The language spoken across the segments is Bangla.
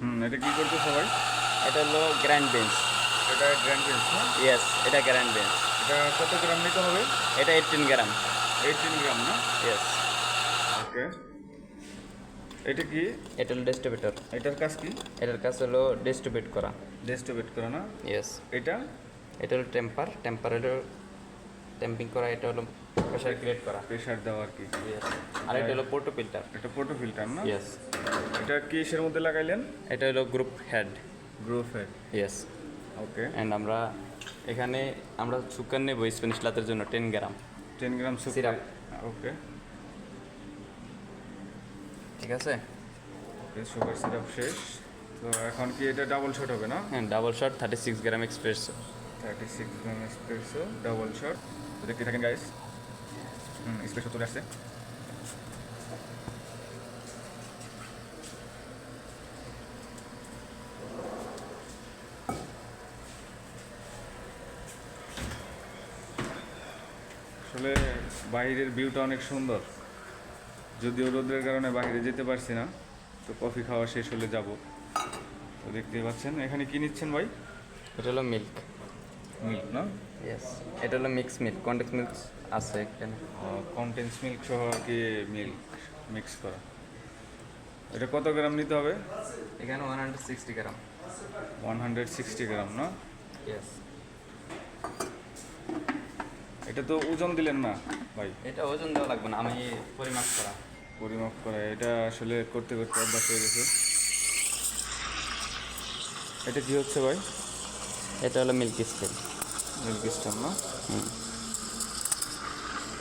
হুম এটা কি করতে সবাই? এটা হলো গ্র্যান্ড বেঞ্চ এটা গ্র্যান্ড বেঞ্চ না? ইয়েস এটা গ্র্যান্ড বেঞ্চ এটা কত গ্রাম নিতে হবে? এটা এইটিন গ্রাম। এইটিন গ্রাম না? ইয়েস ওকে এটা কি? এটা হলো ডিস্ট্রিবিউটর এটার কাজ কি? এটার কাজ হলো ডিস্ট্রিবিউট করা। ডেস্টিবেট করা না? ইয়েস এটা? এটা হলো টেম্পার টেম্পার হলো টেম্পিং করা এটা হলো প্রেশার ক্রিয়েট করা। প্রেশার দেওয়া আর কি। আর এটা হলো পোর্টো ফিল্টার এটা ফটো ফিল্টার না? ইয়েস এটা কিসের মধ্যে লাগাইলেন? এটা হলো group head group head yes okay and আমরা এখানে আমরা সুকার নেব স্প্যানিশ লাতের জন্য ten gram ten gram Syrup. Okay ঠিক আছে? সুগার সিরাপ শেষ। তো এখন কি এটা ডাবল শট হবে না? হ্যাঁ double shot thirty six gram espresso thirty six gram espresso double shot তো দেখতে থাকেন গাইস হুম এক্সপ্রেসো চলে আসছে। আসলে বাইরের ভিউটা অনেক সুন্দর। যদিও রোদের কারণে বাইরে যেতে পারছি না তো কফি খাওয়া শেষ হলে যাব। তো দেখতেই পাচ্ছেন এখানে কি নিচ্ছেন ভাই? এটা হলো মিল্ক মিল্ক না? ইয়েস এটা হলো মিক্স মিল্ক কন্টেক্স মিল্ক আছে এখানে। কন্টেন্স মিল্ক সহ কি মিল্ক মিক্স করা। এটা কত গ্রাম নিতে হবে? এখানে one hundred sixty gram. One hundred sixty gram না? ইয়েস এটা তো ওজন দিলেন না ভাই? এটা ওজন দেওয়া লাগবে না আমি পরিমাপ করা। পরিমাপ করা এটা আসলে করতে করতে অভ্যাস হয়ে গেছে। এটা কি হচ্ছে ভাই? এটা হলো মিল্ক স্কেল স্টোন না?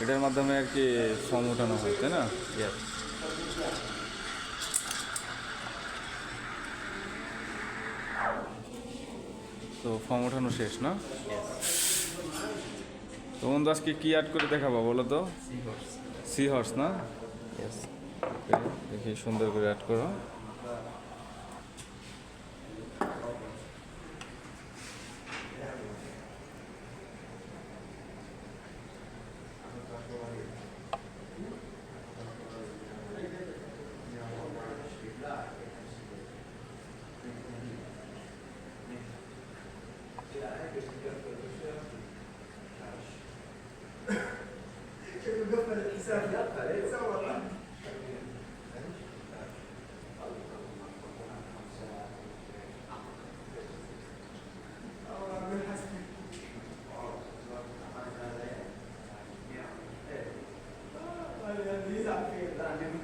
এটার মাধ্যমে আর কি ফর্ম ওঠানো হয় তাই না? তো ফর্ম ওঠানো শেষ না? তো বন্ধু আজকে কি অ্যাড করে দেখাবো বলো তো? সি হর্স না? দেখি সুন্দর করে অ্যাড করো। شكله قفل الحساب قفل يتصور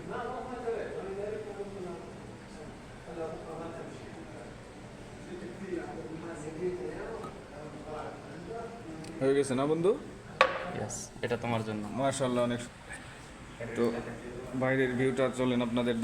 Yeah. হয়ে গেছে না বন্ধু? ইয়েস এটা তোমার জন্য। মার্শাল্লাহ অনেক তো বাইরের ভিউটা চলেন আপনাদের দেখ